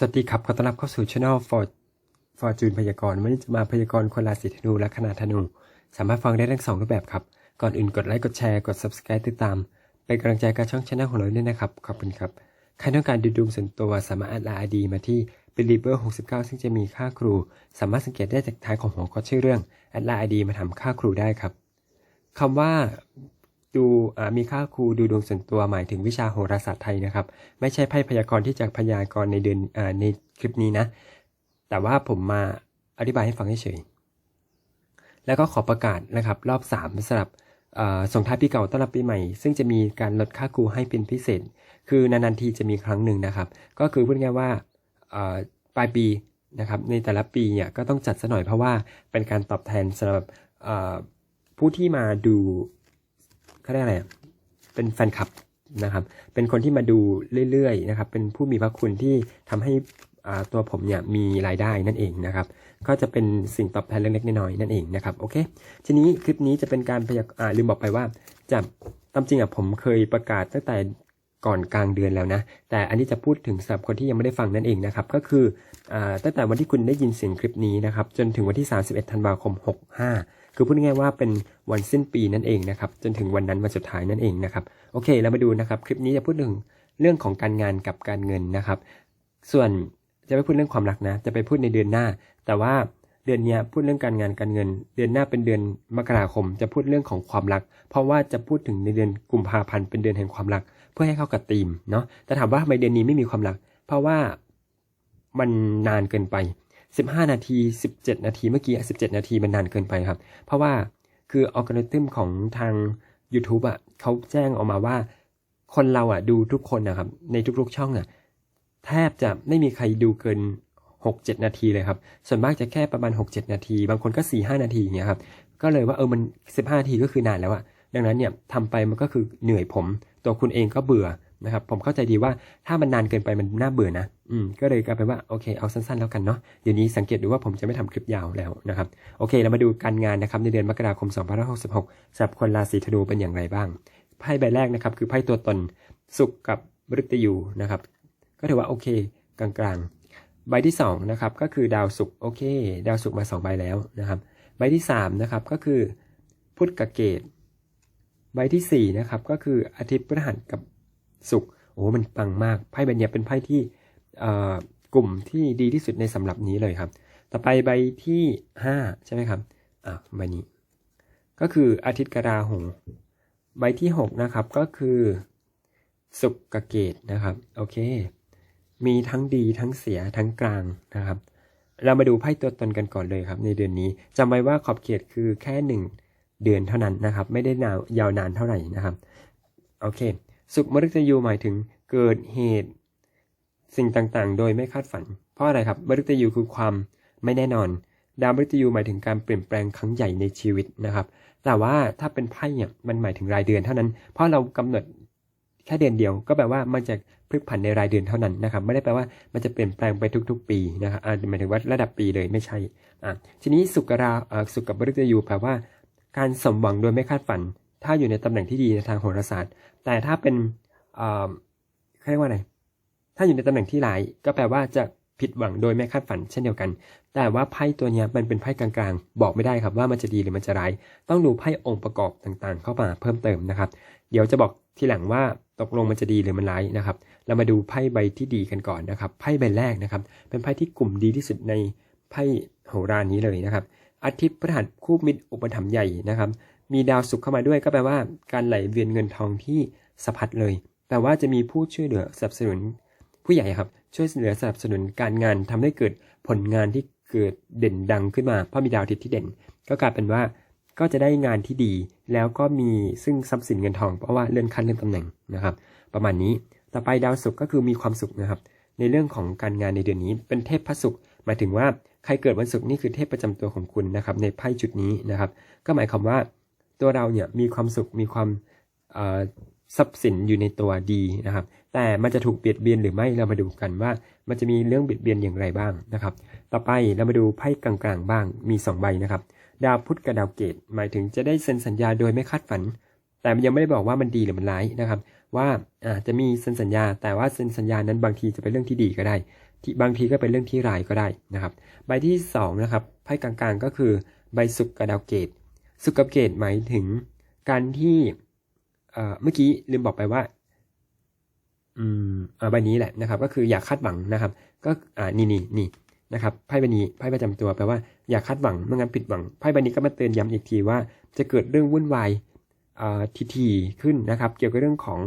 สวัสดีครับ ขอต้อนรับเข้าสู่ช่อง For Fortune พยากรณ์วันนี้จะมาพยากรณ์คนราศีธนูและคณะธนู สามารถฟังได้ทั้งสองรูปแบบครับ ก่อนอื่นกดไลค์ กดแชร์ กด Subscribe ติดตาม เป็นกำลังใจกับช่องช่องของเราด้วยนะครับ ขอบคุณครับ ใครต้องการดูดวงส่วนตัวสามารถแอดไลน์ ID มาที่ believer 69 ซึ่งจะมีค่าครู สามารถสังเกตได้จากท้ายของหัวข้อชื่อเรื่องแอดไลน์ ID มาทำค่าครูได้ครับคำว่า ดูมีค่าครูดูดวงส่วนตัวหมายถึงวิชาโหราศาสตร์ไทยนะครับ ไม่ใช่ไพ่พยากรณ์ที่จะพยากรณ์ในเดือนอในคลิปนี้นะ แต่ว่าผมมาอธิบายให้ฟังเฉยๆแล้วก็ขอประกาศนะครับ รอบ3สำหรับส่งท้ายปีเก่าต้อนรับปีใหม่ ซึ่งจะมีการลดค่าครูให้เป็นพิเศษ คือนานๆทีจะมีครั้งหนึ่งนะครับ ก็คือพูดง่ายว่าปลายปีนะครับในแต่ละปีเนี่ยก็ต้องจัดซะหน่อยเพราะว่าเป็นการตอบแทนสำหรับผู้ที่มาดู เขาเรียกอะไรเป็นแฟนคลับนะครับ เป็นคนที่มาดูเรื่อยๆนะครับ เป็นผู้มีพระคุณที่ทำให้ตัวผมเนี่ยมีรายได้นั่นเองนะครับ ก็จะเป็นสิ่งตอบแทนเล็กๆน้อยๆนั่นเองนะครับ โอเค ทีนี้คลิปนี้จะเป็นการพยากอ่าลืมบอกไปว่าจะตามจริงอะผมเคยประกาศตั้งแต่ก่อนกลางเดือนแล้วนะ แต่อันนี้จะพูดถึงสำหรับคนที่ยังไม่ได้ฟังนั่นเองนะครับ ก็คืออตั้งแต่วันที่คุณได้ยินเสียงคลิปนี้นะครับ จนถึงวันที่ 31 ธันวาคม 65 คือพูดง่ายๆว่าเป็นวันสิ้นปีนั่นเองนะครับ จนถึงวันนั้นวันสุดท้ายนั่นเองนะครับ โอเค เรามาดูนะครับ คลิปนี้จะพูดถึงเรื่องของการงานกับการเงินนะครับ ส่วนจะไม่พูดเรื่องความรักนะ จะไปพูดในเดือนหน้า แต่ว่าเดือนนี้พูดเรื่องการงานการเงิน เดือนหน้าเป็นเดือนมกราคม จะพูดเรื่องของความรัก เพราะว่าจะพูดถึงในเดือนกุมภาพันธ์เป็นเดือนแห่งความรัก เพื่อให้เข้ากับธีมเนาะ แต่ถามว่าทำไมเดือนนี้ไม่มีความรัก เพราะว่ามันนานเกินไป 15 นาที 17 นาทีเมื่อกี้ 17 นาทีมันนานเกินไปครับ เพราะว่าคืออัลกอริทึมของทาง YouTube อะเขาแจ้งออกมาว่า คนเราอะดูทุกคนนะครับ ในทุกๆช่องอะแทบจะไม่มีใครดูเกิน 6-7 นาทีเลยครับ ส่วนมากจะแค่ประมาณ 6-7 นาที บางคนก็ 4-5 นาทีอย่างเงี้ยครับ ก็เลยว่าเออมัน 15 นาทีก็คือนานแล้วอะดังนั้นเนี่ยทำไปมันก็คือเหนื่อยผม ตัวคุณเองก็เบื่อ นะครับผมเข้าใจดีว่าถ้ามันนานเกินไปมันน่าเบื่อนะอืมก็เลยกลายเป็นว่าโอเคเอาสั้นๆแล้วกันเนาะเดี๋ยวนี้สังเกตดูว่าผมจะไม่ทำคลิปยาวแล้วนะครับโอเค เรามาดูการงานนะครับในเดือนมกราคม2566สำหรับคนราศีธนูเป็นอย่างไรบ้างไพ่ใบแรกนะครับคือไพ่ตัวตนสุขกับมฤตยูนะครับก็ถือว่าโอเค กลางๆ ใบที่สองนะครับก็คือดาวศุกร์โอเค ดาวศุกร์มาสองใบแล้วนะครับใบที่สามนะครับก็คือพุทธกเกต ใบที่สี่นะครับก็คืออาทิตย์พฤหัสกับ ศุกโอ้มันปังมากไพ่ใบเนี้ยเป็นไพ่ที่กลุ่มที่ดีที่สุดในสำหรับนี้เลยครับ ต่อไปใบที่ห้าใช่ไหมครับอะใบนี้ ก็คืออาทิตย์กราหูใบที่หกนะครับก็คือศุกกเกตนะครับโอเค มีทั้งดีทั้งเสียทั้งกลางนะครับ เรามาดูไพ่ตัวตนกันก่อนเลยครับ ในเดือนนี้จำไว้ว่าขอบเขตคือแค่หนึ่งเดือนเท่านั้นนะครับ ไม่ได้นาวยาวนานเท่าไหร่นะครับโอเค สุขมฤตยูหมายถึงเกิดเหตุ สิ่งต่างๆ โดยไม่คาดฝัน เพราะอะไรครับมฤตยูคือความไม่แน่นอน ดาวมฤตยูหมายถึงการเปลี่ยนแปลงครั้งใหญ่ในชีวิตนะครับ แต่ว่าถ้าเป็นไพ่เนี่ยมันหมายถึงรายเดือนเท่านั้น เพราะเรากำหนดแค่เดือนเดียว ก็แปลว่ามันจะพลิกผันในรายเดือนเท่านั้นนะครับ ไม่ได้แปลว่ามันจะเปลี่ยนแปลงไปทุก ๆ ปีนะครับหมายถึงว่าระดับปีเลยไม่ใช่อ่าทีนี้สุกราอ่าสุกกับมฤตยูแปลว่าการสมหวังโดยไม่คาดฝัน ถ้าอยู่ในตำแหน่งที่ดีในทางโหราศาสตร์ แต่ถ้าเป็นเอ่อเขาเรียกว่าไงถ้าอยู่ในตำแหน่งที่ร้ายก็แปลว่าจะผิดหวังโดยไม่คาดฝันเช่นเดียวกัน แต่ว่าไพ่ตัวนี้มันเป็นไพ่กลางๆ บอกไม่ได้ครับว่ามันจะดีหรือมันจะร้าย ต้องดูไพ่องค์ประกอบต่างๆ เข้ามาเพิ่มเติมนะครับ เดี๋ยวจะบอกทีหลังว่าตกลงมันจะดีหรือมันร้ายนะครับ เรามาดูไพ่ใบที่ดีกันก่อนนะครับ ไพ่ใบแรกนะครับ เป็นไพ่ที่กลุ่มดีที่สุดในไพ่โหรานี้เลยนะครับอาทิตย์พฤหัสคู่มิตรอุปถัมภ์ใหญ่นะครับ มีดาวศุกร์เข้ามาด้วยก็แปลว่าการไหลเวียนเงินทองที่สะพัดเลย แต่ว่าจะมีผู้ช่วยเหลือสนับสนุน ผู้ใหญ่ครับ ช่วยเหลือสนับสนุนการงานทำให้เกิดผลงานที่เกิดเด่นดังขึ้นมา เพราะมีดาวอาทิตย์ที่เด่น ก็กลายเป็นว่าก็จะได้งานที่ดี แล้วก็มีซึ่งทรัพย์สินเงินทอง เพราะว่าเลื่อนขั้นเลื่อนตำแหน่งนะครับ ประมาณนี้ต่อไปดาวศุกร์ก็คือมีความสุขนะครับ ในเรื่องของการงานในเดือนนี้เป็นเทพพระศุกร์หมายถึงว่าใครเกิดวันศุกร์นี่คือเทพประจำตัวของคุณนะครับในไพ่จุดนี้นะครับ ก็หมายความว่า ตัวเราเนี่ยมีความสุขมีความทรัพย์สินอยู่ในตัวดีนะครับ แต่มันจะถูกเบียดเบียนหรือไม่เรามาดูกันว่า มันจะมีเรื่องเบียดเบียนอย่างไรบ้างนะครับ ต่อไปเรามาดูไพ่กลางๆ บ้างมี 2 ใบนะครับ ดาวพุธกับดาวเกตหมายถึงจะได้เซ็นสัญญาโดยไม่คาดฝัน แต่มันยังไม่ได้บอกว่ามันดีหรือมันร้ายนะครับ ว่าอาจะมีเซ็นสัญญา แต่ว่าเซ็นสัญญานั้นบางทีจะเป็นเรื่องที่ดีก็ได้ ที่บางทีก็เป็นเรื่องที่ร้ายก็ได้นะครับ ใบที่สองนะครับไพ่กลางๆก็คือใบสุกกับดาวเกต สุกเกตหมายถึงการที่เมื่อกี้ลืมบอกไปว่า อืมอ่าใบนี้แหละนะครับ ก็คืออย่าคาดหวังนะครับ ก็อ่านี่นี่นี่นะครับไพ่ใบนี้ไพ่ประจำตัวแปลว่าอย่าคาดหวังไม่งั้นผิดหวังไพ่ใบนี้ก็มาเตือนย้ำอีกทีว่า จะเกิดเรื่องวุ่นวายอ่าทีขึ้นนะครับ เกี่ยวกับเรื่องของ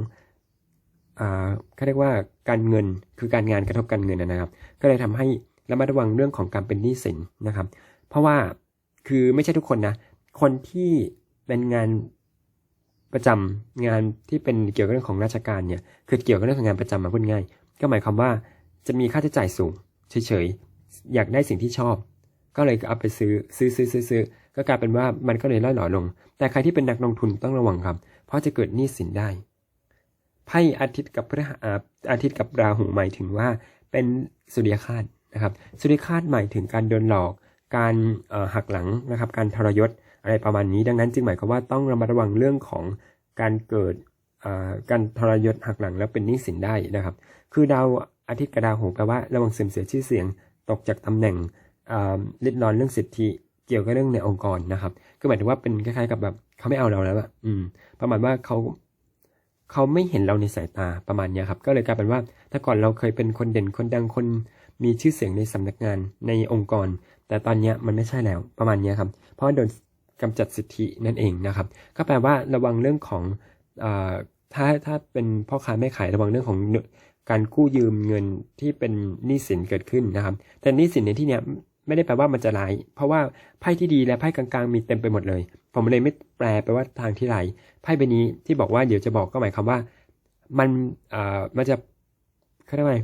อ่าเขาเรียกว่าการเงินคือการงานกระทบการเงินนะครับ ก็เลยทำให้ระมัดระวังเรื่องของการเป็นหนี้สินนะครับ เพราะว่าคือไม่ใช่ทุกคนนะ คนที่เป็นงานประจำงานที่เป็นเกี่ยวกับเรื่องของราชการเนี่ยคือเกี่ยวกับเรื่องของงานประจำมาพูดง่าย ก็หมายความว่าจะมีค่าใช้จ่ายสูงเฉยๆอยากได้สิ่งที่ชอบ ก็เลยเอาไปซื้อซื้อซื้อซื้อซื้อก็กลายเป็นว่ามันก็เลยล่อหล่อลง แต่ใครที่เป็นนักลงทุนต้องระวังครับ เพราะจะเกิดหนี้สินได้ไพ่อาทิตย์กับพฤหัสอาทิตย์กับราหูหมายถึงว่าเป็นสุริยคาตนะครับสุริยคาตหมายถึงการโดนหลอก การหักหลังนะครับ การทรยศ อะไรประมาณนี้ดังนั้นจึงหมายความว่าต้องระมัดระวังเรื่องของการเกิดการทรยศหักหลังแล้วเป็นหนี้สินได้นะครับ คือดาวอาทิตย์กับดาวหูแปลว่าระวังเสื่อมเสียชื่อเสียงตกจากตำแหน่งลิดรอนเรื่องสิทธิเกี่ยวกับเรื่องในองค์กรนะครับ ก็หมายถึงว่าเป็นคล้ายๆกับแบบเขาไม่เอาเราแล้วอะอืม ประมาณว่าเขาเขาไม่เห็นเราในสายตาประมาณนี้ครับ ก็เลยกลายเป็นว่า ถ้าก่อนเราเคยเป็นคนเด่นคนดังคนมีชื่อเสียงในสำนักงานในองค์กร แต่ตอนเนี้ยมันไม่ใช่แล้วประมาณนี้ครับ เพราะโดน กำจัดสิทธินั่นเองนะครับ ก็แปลว่าระวังเรื่องของอถ้าถ้าเป็นพ่อค้าแม่ขายระวังเรื่องของการกู้ยืมเงินที่เป็นหนี้สินเกิดขึ้นนะครับ แต่หนี้สินในที่เนี้ยไม่ได้แปลว่ามันจะร้าย เพราะว่าไพ่ที่ดีและไพ่กลางๆมีเต็มไปหมดเลย ผมเลยไม่แปลไปว่าทางที่ไรไพ่ใบนี้ที่บอกว่าเดี๋ยวจะบอกก็หมายความว่า มันเอ่อมันจะเขาเรียกว่า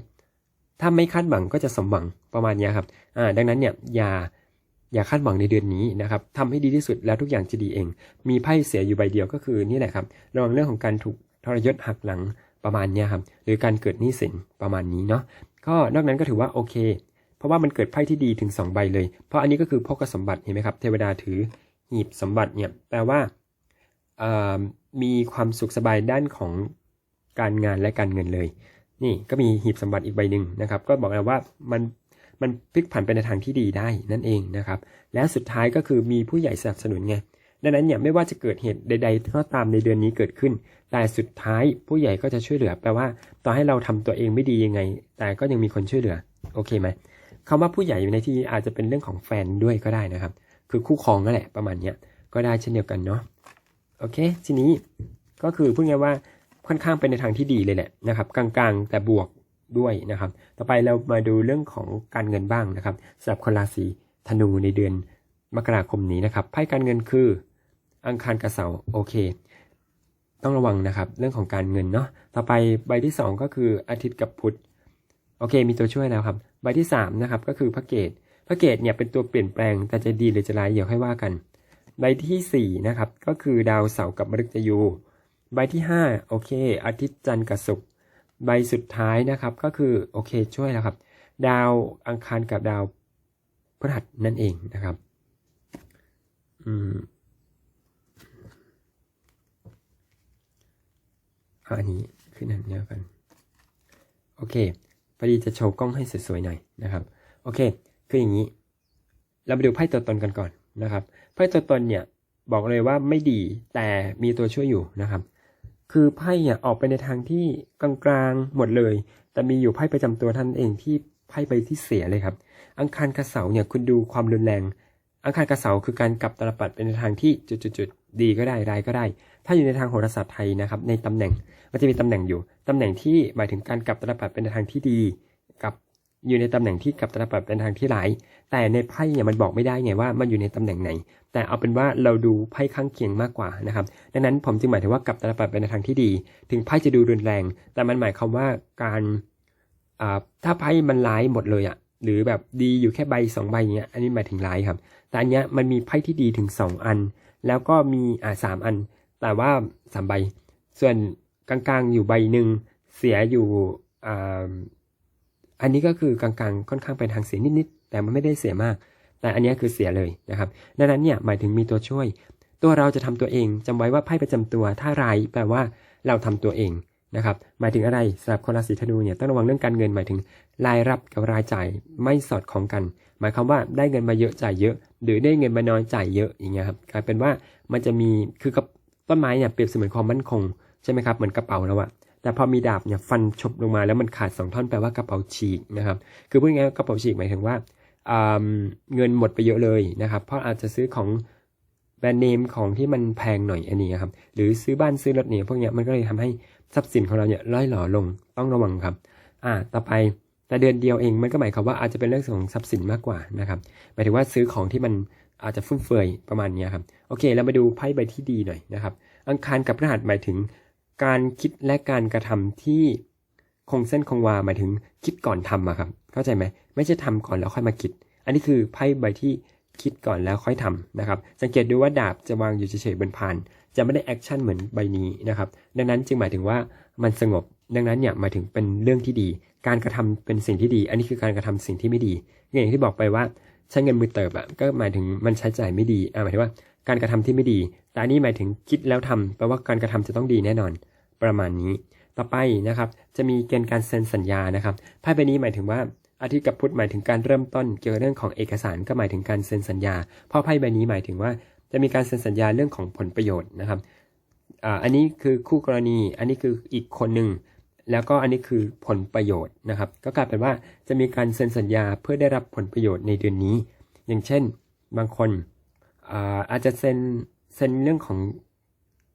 ถ้าไม่คาดหวังก็จะสมหวังประมาณนี้ครับอ่าดังนั้นเนี่ยอย่า อย่าคาดหวังในเดือนนี้นะครับทำให้ดีที่สุดแล้วทุกอย่างจะดีเอง มีไพ่เสียอยู่ใบเดียวก็คือนี่แหละครับระวังเรื่องของการถูกทรยศหักหลังประมาณนี้ครับหรือการเกิดหนี้สินประมาณนี้เนาะก็นอกนั้นก็ถือว่าโอเค เพราะว่ามันเกิดไพ่ที่ดีถึง 2 ใบเลย เพราะอันนี้ก็คือพกสมบัติเห็นไหมครับเทวดาถือหีบสมบัติเนี่ยแปลว่ามีความสุขสบายด้านของการงานและการเงินเลย นี่ก็มีหีบสมบัติอีกใบหนึ่งนะครับ ก็บอกแล้วว่ามัน มันพลิกผันไปในทางที่ดีได้นั่นเองนะครับ และสุดท้ายก็คือมีผู้ใหญ่สนับสนุนไงดังนั้นเนี่ยไม่ว่าจะเกิดเหตุใด ๆ ก็ตามในเดือนนี้เกิดขึ้น แต่สุดท้ายผู้ใหญ่ก็จะช่วยเหลือแปลว่า ต่อให้เราทำตัวเองไม่ดียังไง แต่ก็ยังมีคนช่วยเหลือ โอเคไหมคำว่าผู้ใหญ่ในที่นี้อาจจะเป็นเรื่องของแฟนด้วยก็ได้นะครับ คือคู่ครองนั่นแหละประมาณเนี้ยก็ได้เช่นเดียวกันเนาะโอเค ทีนี้ก็คือพูดง่ายว่าค่อนข้างเป็นในทางที่ดีเลยแหละนะครับ กลางๆ แต่บวก ด้วยนะครับ ต่อไปเรามาดูเรื่องของการเงินบ้างนะครับสำหรับคนราศีธนูในเดือนมกราคมนี้นะครับไพ่การเงินคืออังคารกับเสาร์โอเค ต้องระวังนะครับเรื่องของการเงินเนาะต่อไปใบที่ 2 ก็คืออาทิตย์กับพุธโอเค มีตัวช่วยแล้วครับ ใบที่3นะครับก็คือพระเกตพระเกตเนี่ยเป็นตัวเปลี่ยนแปลงแต่จะดีหรือจะร้ายเดี๋ยวให้ว่ากัน ใบที่4นะครับก็คือดาวเสาร์กับมฤตยู ใบที่ 5 โอเค อาทิตย์จันทร์กับศุกร์ ใบสุดท้ายนะครับก็คือโอเคช่วยแล้วครับ ดาวอังคารกับดาวพฤหัสนั่นเองนะครับอืมอันนี้ขึ้นอันเดียวกันโอเคพอดีจะโชว์กล้องให้สวยๆหน่อยนะครับ โอเค คืออย่างนี้ เราไปดูไพ่ตัวตนกันก่อนนะครับ ไพ่ตัวตนเนี่ยบอกเลยว่าไม่ดีแต่มีตัวช่วยอยู่นะครับ คือไพ่เนี่ยออกไปในทางที่กลางๆหมดเลย แต่มีอยู่ไพ่ประจำตัวท่านเองที่ไพ่ใบที่เสียเลยครับ อังคารกระเสาเนี่ยคุณดูความรุนแรง อังคารกระเสาคือการกลับตลปัดเป็นในทางที่จุดๆดีก็ได้ร้ายก็ได้ ถ้าอยู่ในทางโหราศาสตร์ไทยนะครับในตำแหน่งมันจะมีตำแหน่งอยู่ตำแหน่งที่หมายถึงการกลับตลปัดเป็นในทางที่ดี อยู่ในตำแหน่งที่กับตลปัดเป็นทางที่ร้าย แต่ในไพ่เนี่ยมันบอกไม่ได้ไงว่ามันอยู่ในตำแหน่งไหน แต่เอาเป็นว่าเราดูไพ่ข้างเคียงมากกว่านะครับ ดังนั้นผมจึงหมายถึงว่ากับตลปัดเป็นในทางที่ดี ถึงไพ่จะดูรุนแรง แต่มันหมายความว่าการถ้าไพ่มันร้ายหมดเลยอะหรือแบบดีอยู่แค่ใบสองใบเนี้ยอันนี้หมายถึงร้ายครับ แต่อันเนี้ยมันมีไพ่ที่ดีถึงสองอัน แล้วก็มีอ่าสามอัน แต่ว่าสามใบ ส่วนกลางๆอยู่ใบหนึ่งเสียอยู่อ่า อันนี้ก็คือกลางๆ ค่อนข้างเป็นทางเสียนิดๆ แต่มันไม่ได้เสียมาก แต่อันนี้คือเสียเลยนะครับดังนั้นเนี่ยหมายถึงมีตัวช่วย ตัวเราจะทำตัวเองจำไว้ว่าไพ่ประจำตัว ถ้ารายแปลว่าเราทำตัวเองนะครับ หมายถึงอะไรสำหรับคนราศีธนูเนี่ยต้องระวังเรื่องการเงินหมายถึงรายรับกับรายจ่ายไม่สอดคล้องกัน หมายความว่าได้เงินมาเยอะจ่ายเยอะ หรือได้เงินมาน้อยจ่ายเยอะอย่างเงี้ยครับกลายเป็นว่ามันจะมีคือกับต้นไม้เนี่ยเปรียบเสมือนความมั่นคงใช่ไหมครับเหมือนกระเป๋าแล้วอะ แต่พอมีดาบเนี่ยฟันชบลงมาแล้วมันขาดสองท่อนแปลว่ากระเป๋าฉีกนะครับคือพูดง่ายๆกระเป๋าฉีกหมายถึงว่าเงินหมดไปเยอะเลยนะครับ เพราะอาจจะซื้อของแบรนด์เนมของที่มันแพงหน่อยอันนี้ครับหรือซื้อบ้านซื้อรถเนี่ยพวกเนี้ยมันก็เลยทำให้ทรัพย์สินของเราเนี่ยล่อยหล่อลงต้องระวังครับ อ่า ต่อไปแต่เดือนเดียวเองมันก็หมายความว่าอาจจะเป็นเรื่องของทรัพย์สินมากกว่านะครับหมายถึงว่าซื้อของที่มันอาจจะฟุ่มเฟือยประมาณนี้ครับโอเคเรามาดูไพ่ใบที่ดีหน่อยนะครับอังคารกับพฤหัสหมายถึง การคิดและการกระทำที่คงเส้นคงวาหมายถึงคิดก่อนทำอะครับ เข้าใจไหมไม่ใช่ทำก่อนแล้วค่อยมาคิด อันนี้คือไพ่ใบที่คิดก่อนแล้วค่อยทำนะครับ สังเกตดูว่าดาบจะวางอยู่เฉยๆบนพาน จะไม่ได้แอคชั่นเหมือนใบนี้นะครับ ดังนั้นจึงหมายถึงว่ามันสงบ ดังนั้นเนี่ยหมายถึงเป็นเรื่องที่ดี การกระทำเป็นสิ่งที่ดี อันนี้คือการกระทำสิ่งที่ไม่ดี อย่างที่บอกไปว่าใช้เงินมือเติบอะก็หมายถึงมันใช้จ่ายไม่ดีอ่าหมายถึงว่าการกระทำที่ไม่ดี แต่อันนี้หมายถึงคิดแล้วทำแปลว่าการกระทำจะต้องดีแน่นอน ประมาณนี้ ต่อไปนะครับ จะมีเกณฑ์การเซ็นสัญญานะครับไพ่ใบนี้หมายถึงว่าอาทิตย์กับพุธหมายถึงการเริ่มต้นเกี่ยวกับเรื่องของเอกสารก็หมายถึงการเซ็นสัญญา เพราะไพ่ใบนี้หมายถึงว่าจะมีการเซ็นสัญญาเรื่องของผลประโยชน์นะครับอันนี้คือคู่กรณี อันนี้คืออีกคนหนึ่ง แล้วก็อันนี้คือผลประโยชน์นะครับ ก็กลายเป็นว่าจะมีการเซ็นสัญญาเพื่อได้รับผลประโยชน์ในเดือนนี้ อย่างเช่น บางคนอาจจะเซ็น เซ็นเรื่องของ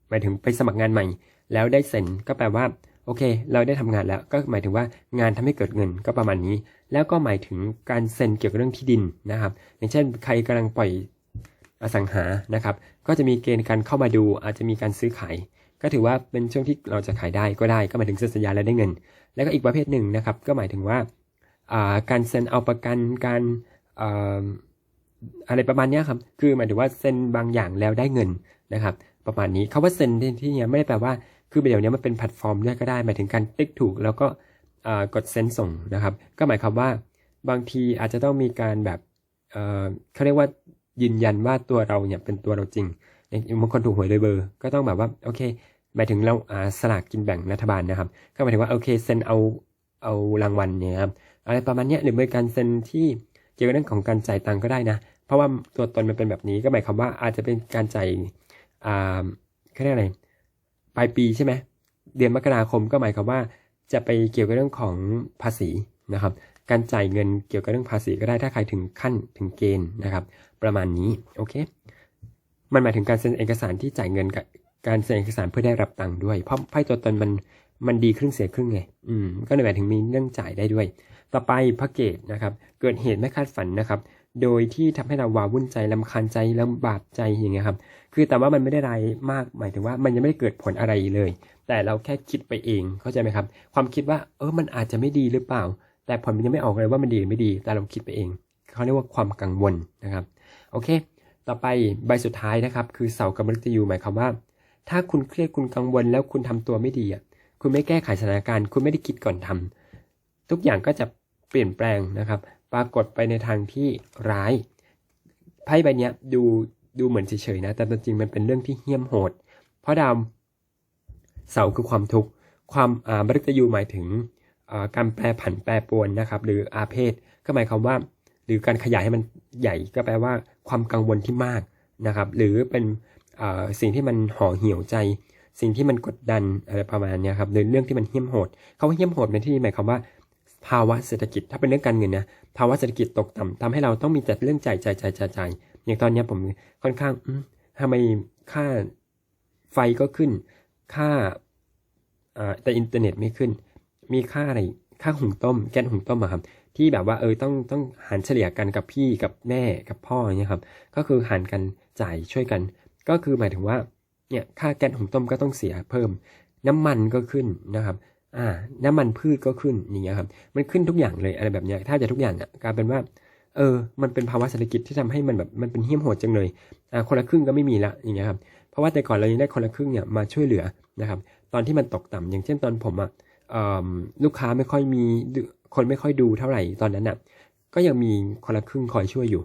หมายถึงไปสมัครงานใหม่ แล้วได้เซ็นก็แปลว่า โอเค เราได้ทำงานแล้ว ก็หมายถึงว่างานทำให้เกิดเงินก็ประมาณนี้ แล้วก็หมายถึงการเซ็นเกี่ยวกับเรื่องที่ดินนะครับ อย่างเช่น ใครกำลังปล่อยอสังหานะครับ ก็จะมีเกณฑ์การเข้ามาดู อาจจะมีการซื้อขาย ก็ถือว่าเป็นช่วงที่เราจะขายได้ก็ได้ ก็หมายถึงเซ็นสัญญาแล้วได้เงิน แล้วก็อีกประเภทหนึ่งนะครับ ก็หมายถึงว่าการเซ็นเอาประกันการ อะไรประมาณนี้ครับ คือหมายถึงว่าเซ็นบางอย่างแล้วได้เงินนะครับ ประมาณนี้คาว่าเซ็นที่นี่ไม่ได้แปลว่า คือเดี๋ยวนี้มันเป็นแพลตฟอร์มด้วยก็ได้ หมายถึงการติ๊กถูกแล้วก็กดเซ็นส่งนะครับ ก็หมายความว่าบางทีอาจจะต้องมีการแบบเขาเรียกว่ายืนยันว่าตัวเราเนี่ยเป็นตัวเราจริงบางคนถูกหวยโดยเบอร์ ก็ต้องแบบว่าโอเค หมายถึงเราสลากกินแบ่งรัฐบาลนะครับ ก็หมายถึงว่าโอเคเซ็นเอาเอารางวัลเนี่ยครับอะไรประมาณนี้หรือเป็นการเซ็นที่เกี่ยวกับเรื่องของการจ่ายตังก็ได้นะ ราะว่าตัวตนมันเป็นแบบนี้ก็หมายความว่าอาจจะเป็นการจ่ายอ่าเขาเรียกอะไรปลายปีใช่ไหมเดือนมกราคมก็หมายความว่าจะไปเกี่ยวกับเรื่องของภาษีนะครับ การจ่ายเงินเกี่ยวกับเรื่องภาษีก็ได้ถ้าใครถึงขั้นถึงเกณฑ์นะครับ ประมาณนี้โอเค มันหมายถึงการเซ็นเอกสารที่จ่ายเงินกับการเซ็นเอกสารเพื่อได้รับตังค์ด้วย เพราะไพ่ตัวตนมันมันดีครึ่งเสียครึ่งไง อืม ก็เลยหมายถึงมีเรื่องจ่ายได้ด้วย ต่อไปพระเกตนะครับ เกิดเหตุไม่คาดฝันนะครับ โดยที่ทำให้เราวาวุ่นใจลำคาญใจลำบากใจอย่างเงี้ยครับ คือแต่ว่ามันไม่ได้รายมากหมายถึงว่ามันยังไม่ได้เกิดผลอะไรเลย แต่เราแค่คิดไปเองเข้าใจไหมครับ ความคิดว่าเออมันอาจจะไม่ดีหรือเปล่า แต่ผลมันยังไม่ออกเลยว่ามันดีหรือไม่ดี แต่เราคิดไปเองเขาเรียกว่าความกังวลนะครับโอเค ต่อไปใบสุดท้ายนะครับ คือเสากับมฤตยูหมายความว่า ถ้าคุณเครียดคุณกังวลแล้วคุณทำตัวไม่ดีอะคุณไม่แก้ไขสถานการณ์ คุณไม่ได้คิดก่อนทำทุกอย่างก็จะเปลี่ยนแปลงนะครับ ปรากฏไปในทางที่ร้ายไพ่ใบนี้ดูดูเหมือนเฉยๆนะ แต่จริงมันเป็นเรื่องที่เหี้ยมโหด เพราะดาวเสาคือความทุกข์ความอ่ามฤตยูหมายถึงการแปรผันแปรปรวนนะครับ หรืออาเพศก็หมายความว่า หรือการขยายให้มันใหญ่ก็แปลว่าความกังวลที่มากนะครับ หรือเป็นสิ่งที่มันห่อเหี่ยวใจ สิ่งที่มันกดดันอะไรประมาณนี้ครับหรือเรื่องที่มันเหี้ยมโหดเขาว่าเหี้ยมโหดในที่นี้หมายความว่า ภาวะเศรษฐกิจถ้าเป็นเรื่องการเงินนะภาวะเศรษฐกิจตกต่ำทำให้เราต้องมีจัดเรื่องจ่ายจ่ายจ่ายจ่ายจ่ายอย่างตอนนี้ผมค่อนข้างทำไมค่าไฟก็ขึ้น ค่าแต่อินเทอร์เน็ตไม่ขึ้น มีค่าอะไรค่าหุงต้ม แก๊สหุงต้มอะครับที่แบบว่าเออต้องต้องหันเฉลี่ยกันกับพี่กับแม่กับพ่อเนี่ยครับ ก็คือหันกันจ่ายช่วยกัน ก็คือหมายถึงว่าเนี่ยค่าแก๊สหุงต้มก็ต้องเสียเพิ่ม น้ำมันก็ขึ้นนะครับ อ่า น้ำมันพืชก็ขึ้นอย่างเงี้ยครับ มันขึ้นทุกอย่างเลยอะไรแบบเนี้ย ถ้าจะทุกอย่างอะกลายเป็นว่า เออ มันเป็นภาวะเศรษฐกิจที่ทำให้มันแบบมันเป็นเหี้ยมโหดจังเลย อ่า คนละครึ่งก็ไม่มีละอย่างเงี้ยครับ เพราะว่าแต่ก่อนเรายังได้คนละครึ่งเนี่ยมาช่วยเหลือนะครับ ตอนที่มันตกต่ำอย่างเช่นตอนผมอะลูกค้าไม่ค่อยมีคนไม่ค่อยดูเท่าไหร่ตอนนั้นอะ ก็ยังมีคนละครึ่งคอยช่วยอยู่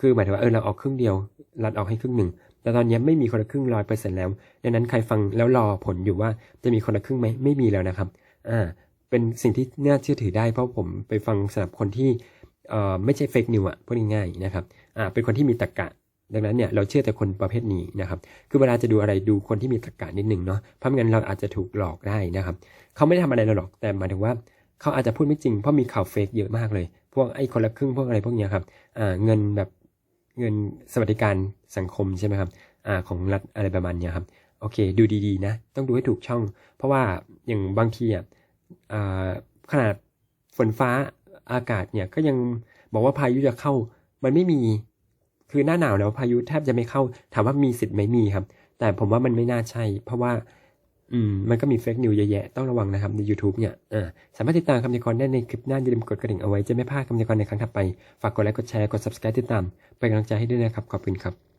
คือหมายถึงว่าเออเราออกครึ่งเดียว รัดออกให้ครึ่งหนึ่ง แต่ตอนนี้ไม่มีคนละครึ่งร้อยเปอร์เซ็นต์แล้ว ดังนั้นใครฟังแล้วรอผลอยู่ว่าจะมีคนละครึ่งไหมไม่มีแล้วนะครับ อ่า เป็นสิ่งที่น่าเชื่อถือได้เพราะผมไปฟังสำหรับคนที่เอ่อไม่ใช่เฟกนิวอะพูดง่ายๆนะครับ อ่า เป็นคนที่มีตรรกะ ดังนั้นเนี่ยเราเชื่อแต่คนประเภทนี้นะครับ คือเวลาจะดูอะไรดูคนที่มีตรรกะนิดหนึ่งเนาะ เพราะม่งั้นเราอาจจะถูกหลอกได้นะครับ เขาไม่ได้ทำอะไรเราหรอก แต่หมายถึงว่าเขาอาจจะพูดไม่จริงเพราะมีข่าวเฟกเยอะมากเลย พวกไอ้คนละครึ่งพวกอะไรพวกเนี้ยครับ อ่า เงินแบบ เงินสวัสดิการสังคมใช่ไหมครับอ่าของรัฐอะไรประมาณเนี้ยครับโอเค ดูดีๆนะ ต้องดูให้ถูกช่อง เพราะว่าอย่างบางทีอะอ่าขนาดฝนฟ้าอากาศเนี่ยก็ยังบอกว่าพายุจะเข้า มันไม่มี คือหน้าหนาวแล้วพายุแทบจะไม่เข้า ถามว่ามีสิทธิ์ไหมมีครับ แต่ผมว่ามันไม่น่าใช่ เพราะว่า อืมมันก็มีเฟกนิวเยอะแยะต้องระวังนะครับใน YouTube เนี่ยอ่าสามารถติดตามคำยากรได้ในคลิปหน้าอย่าลืมกดกระดิ่งเอาไว้จะไม่พลาดคำยากรในครั้งถัดไป ฝากกดไลค์กดแชร์กด subscribe ติดตามเป็นกำลังใจให้ด้วยนะครับขอบคุณครับ